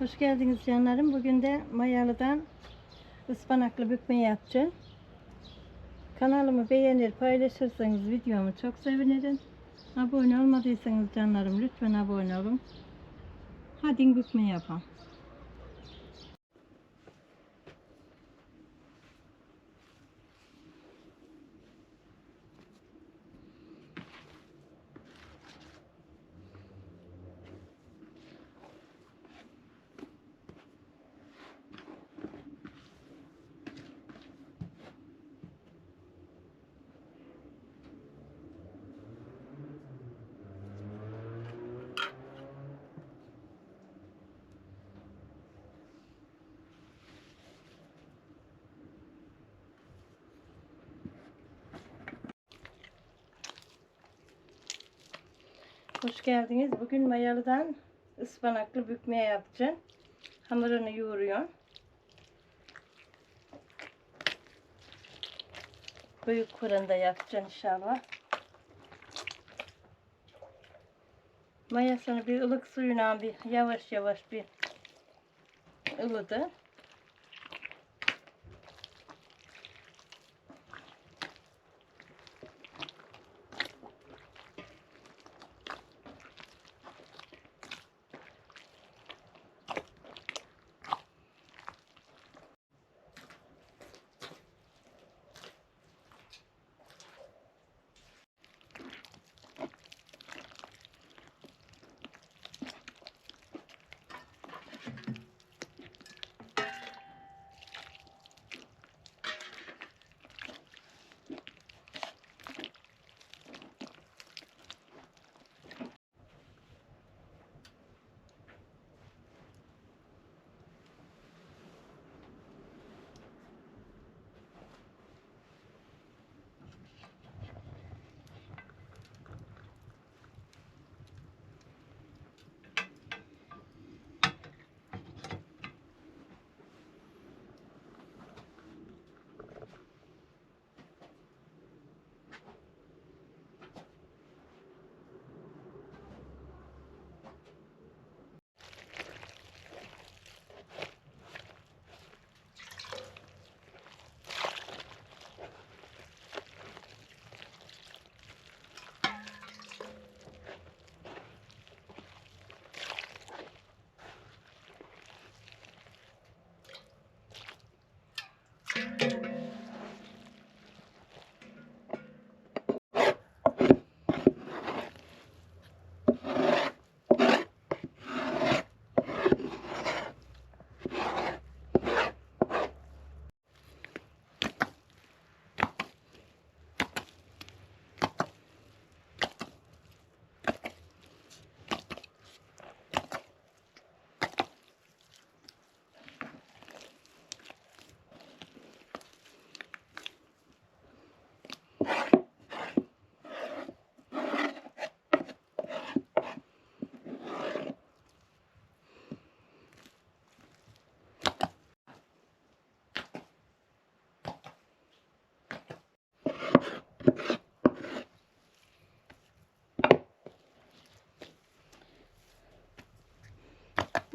Hoş geldiniz canlarım. Bugün de mayalıdan ıspanaklı bükme yapacağım. Kanalımı beğenir, paylaşırsanız videomu çok sevinirim. Abone olmadıysanız canlarım lütfen abone olun. Hadi bükme yapalım. Hoş geldiniz. Bugün mayalıdan ıspanaklı bükme yapacağım. Hamurunu yoğuruyorum. Büyük fırında yapacağım inşallah. Mayasını bir ılık suyuna bir yavaş yavaş bir ılıdı.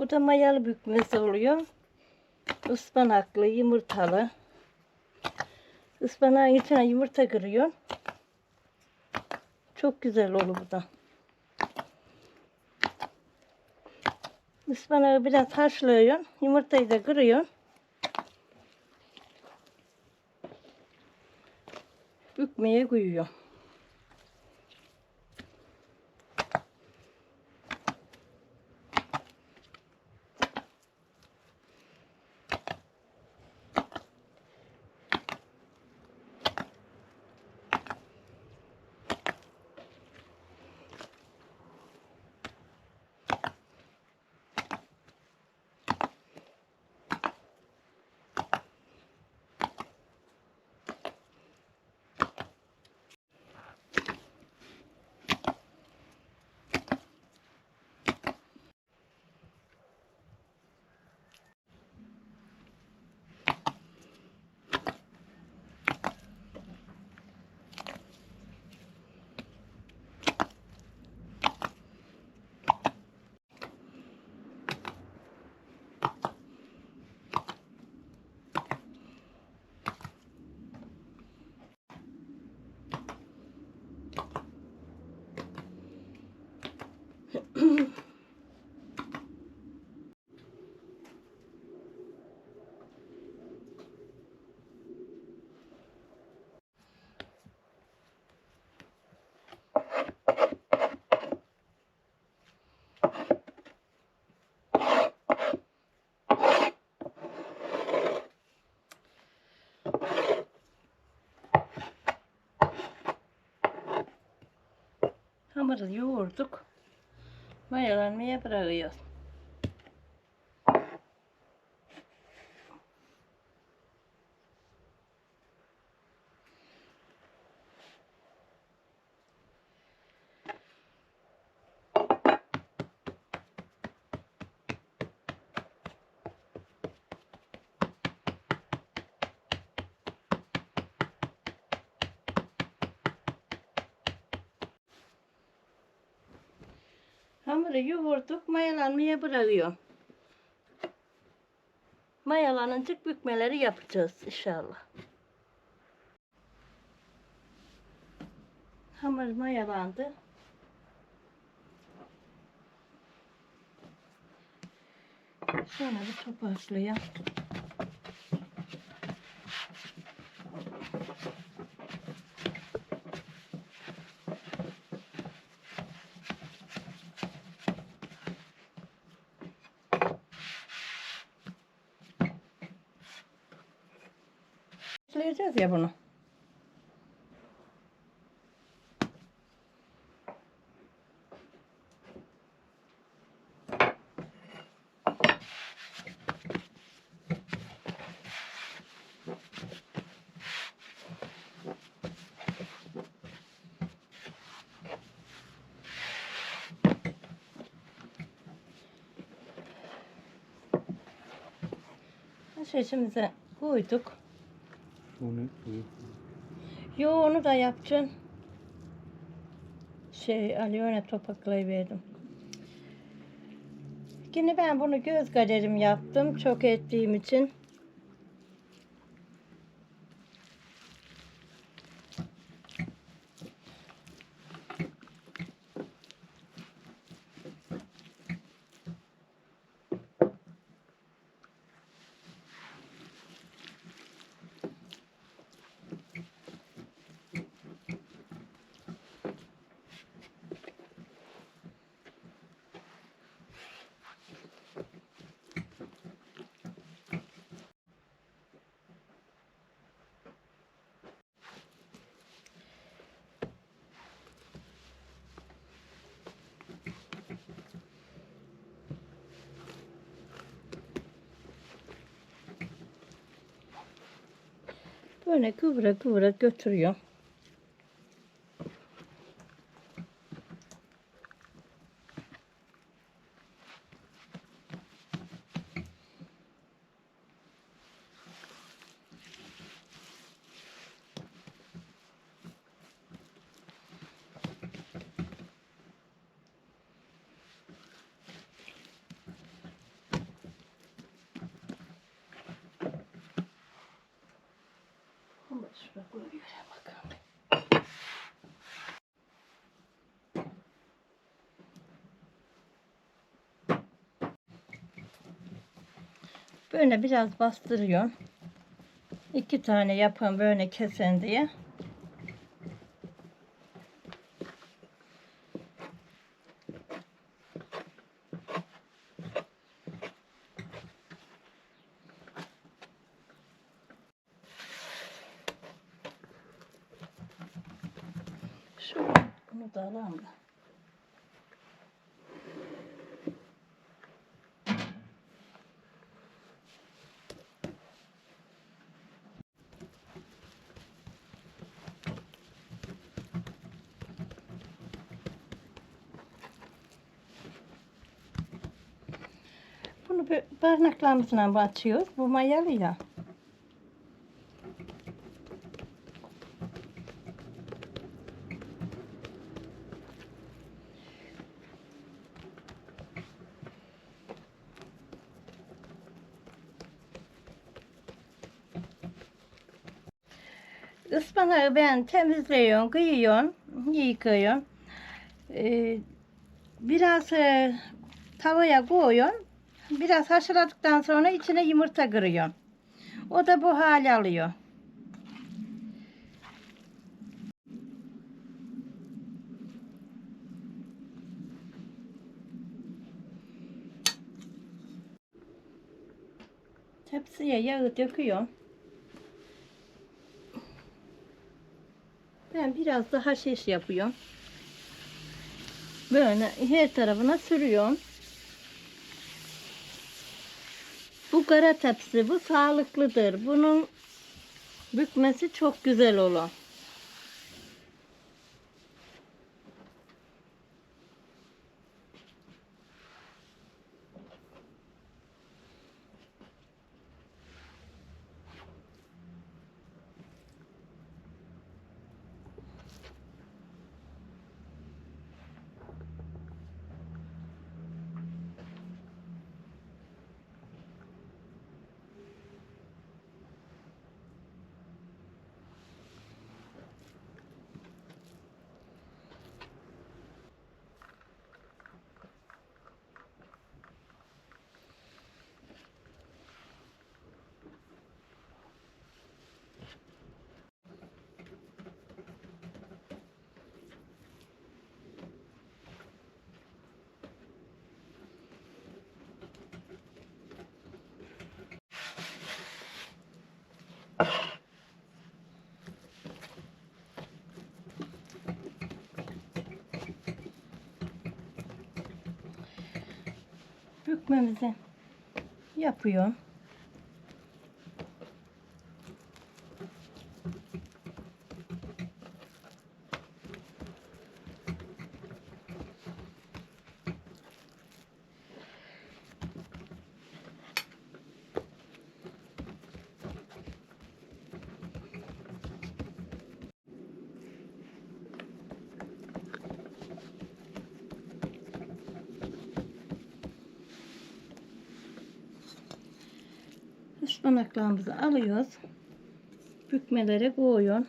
Bu da mayalı bükmesi oluyor. Ispanaklı, yumurtalı. Ispanağın içine yumurta kırıyor. Çok güzel olur bu da. Ispanağı biraz haşlıyorsun. Yumurtayı da kırıyorsun. Bükmeye koyuyor. Hamuru yoğurduk. Mayalanmaya bırakıyoruz. Hamuru yoğurduk, mayalanmaya bırakıyorum. Mayalanınca bükmeleri yapacağız inşallah. Hamur mayalandı. Sonra bir toparlayayım. Başlayacağız ya bunu. Şişimize koyduk. O ne? İyi. Yo onu da yapacaksın. Şey Aliyone topaklayıverdim. Yine ben bunu göz galerim yaptım. Çok ettiğim için. Böyle kıvıra kıvıra götürüyor. Böyle biraz bastırıyorum. İki tane yapın böyle kesen diye. Şu bunu da alalım da. Bunu parmaklarımızla açıyoruz. Bu mayalı ya. Ispanağı ben temizliyorum, kıyıyorum, yıkıyorum. Ee, biraz e, tavaya koyuyorum. Biraz haşladıktan sonra içine yumurta kırıyorum. O da bu hale alıyor. Tepsiye yağı döküyorum. Ben biraz daha şiş yapıyorum. Böyle her tarafına sürüyorum. Bu kara tepsi, bu sağlıklıdır. Bunun bükmesi çok güzel olur. Bükmemizi yapıyorum. Ispanaklarımızı alıyoruz. Bükmelere koyuyorsun.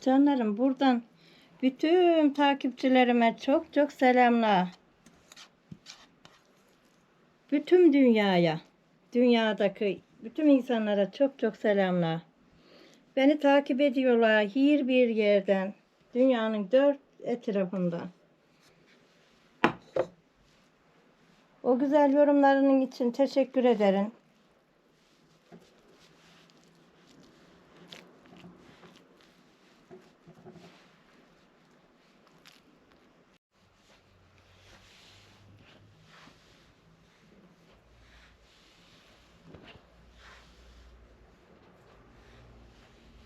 Canlarım buradan bütün takipçilerime çok çok selamlar. Bütün dünyaya, dünyadaki bütün insanlara çok çok selamlar. Beni takip ediyorlar her bir yerden, dünyanın dört etrafından. O güzel yorumlarının için teşekkür ederim.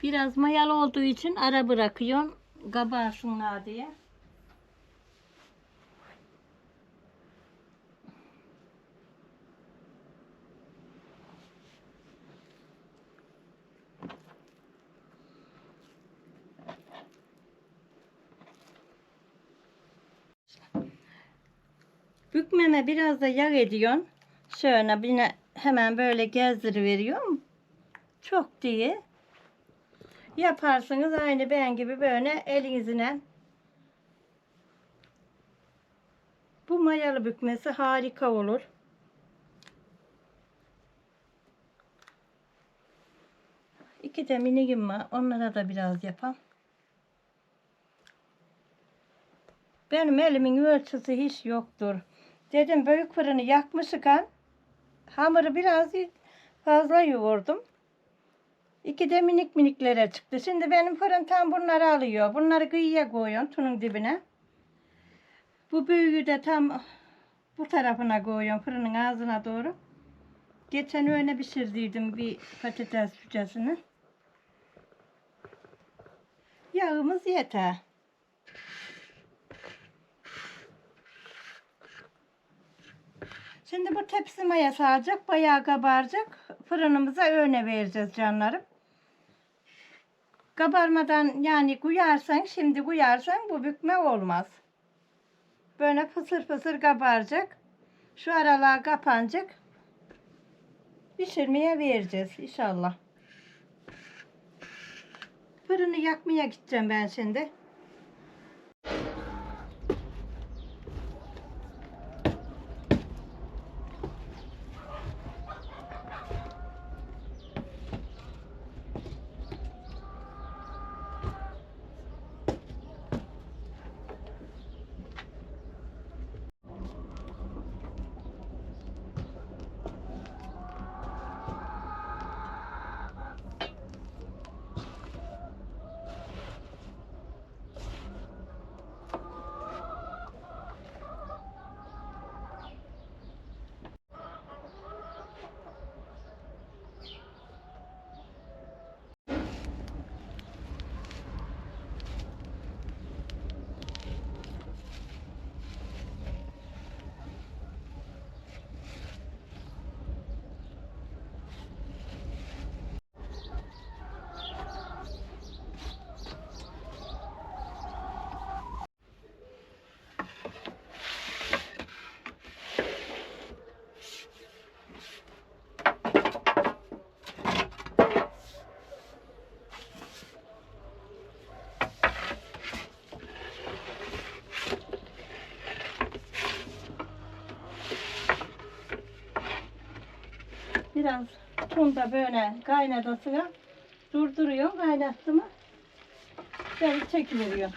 Biraz mayalı olduğu için ara bırakıyorum. Kabarsınlar diye. Bükmeme biraz da yağ ediyorsun. Şöyle bir hemen böyle gezdiriveriyorum. Çok diye. Yaparsınız aynı ben gibi böyle elinizle. Bu mayalı bükmesi harika olur. İki de minigim var. Onlara da biraz yapalım. Benim elimin ölçüsü hiç yoktur. Dedim büyük fırını yakmışken hamuru biraz fazla yoğurdum. İki de minik miniklere çıktı. Şimdi benim fırın tam bunları alıyor. Bunları kıyıya koyuyorsun tunun dibine. Bu büyüğü de tam bu tarafına koyuyorum fırının ağzına doğru. Geçen öğne pişirdiydim bir patates fücesini. Yağımız yeter. Şimdi bu tepsi maya bayağı kabaracak. Fırınımıza öğne vereceğiz canlarım. Kabarmadan yani kuyarsan, şimdi kuyarsan bu bükme olmaz. Böyle fısır fısır kabaracak. Şu aralar kapanacak. Pişirmeye vereceğiz inşallah. Fırını yakmaya gideceğim ben şimdi. Biraz tun da böyle kaynadasıya durduruyor. Kaynattı mı böyle çekiveriyor.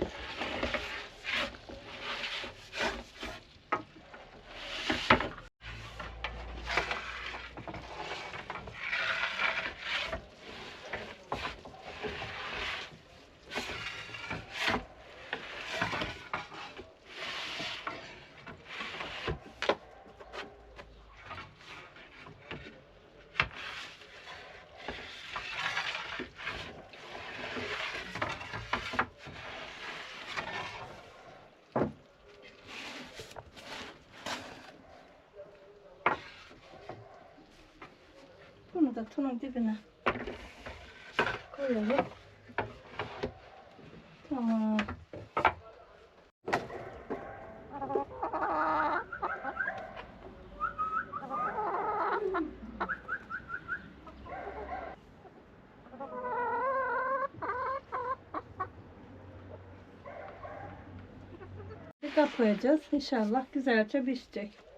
Bunu da tunun dibine koyalım. Tamam. Bir. İnşallah güzelce pişecek.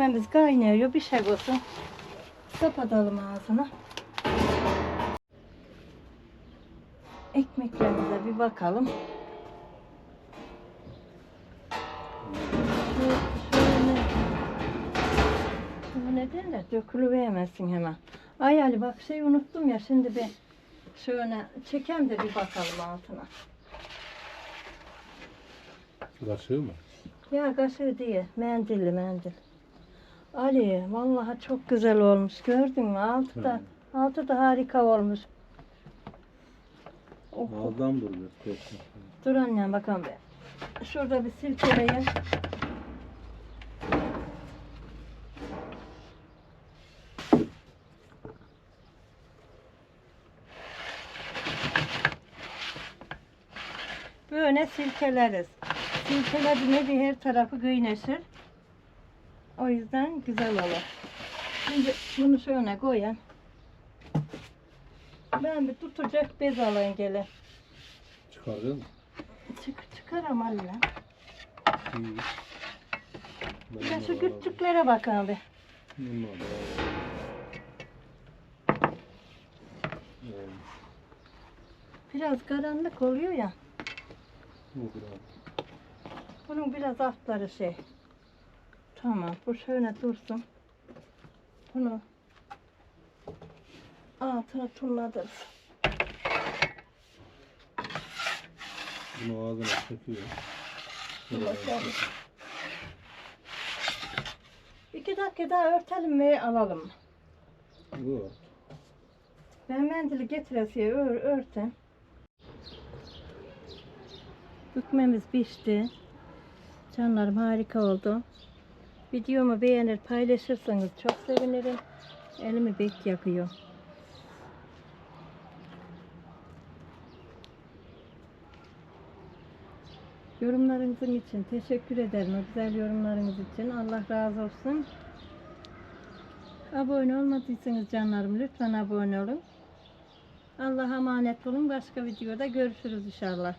Bükmemiz kaynıyor. Bir şey olsun. Kapatalım ağzını. Ekmeklerimize bir bakalım. Bu neden de dökülüvermesin hemen. Ay Ali bak şey unuttum ya şimdi bir şöyle çekem de bir bakalım altına. Kaşığı mı? Ya kaşığı değil, mendilli mendil. Ali, vallahi çok güzel olmuş. Gördün mü? Altı da, altı da harika olmuş. Oh, Ağızdan dur biraz. korkma. dur annem bakalım be. Şurada bir silkeleye. Böyle silkeleriz. Silkelediğinde bir her tarafı kıyneşir. O yüzden güzel olur. Şimdi bunu şöyle koyayım. Ben bir tutacak bez alayım gele. Çıkardın mı? Çık, çıkaram Allah. Bir de şu küçüklere bak abi. Bunlar da var. Evet, Biraz karanlık oluyor ya. Bu. Bunun biraz altları şey. Tamam. Bu şöyle dursun. Bunu altına turladırız. Bunu ağzına çekiyor. İki dakika daha örtelim ve alalım. Bu. Ben mendili getiresiye ör, örten. Bükmemiz pişti. Canlarım harika oldu. Videomu beğenir paylaşırsanız çok sevinirim. Elimi bek yakıyor. Yorumlarınızın için teşekkür ederim. O güzel yorumlarınız için. Allah razı olsun. Abone olmadıysanız canlarım lütfen abone olun. Allah'a emanet olun. Başka videoda görüşürüz inşallah.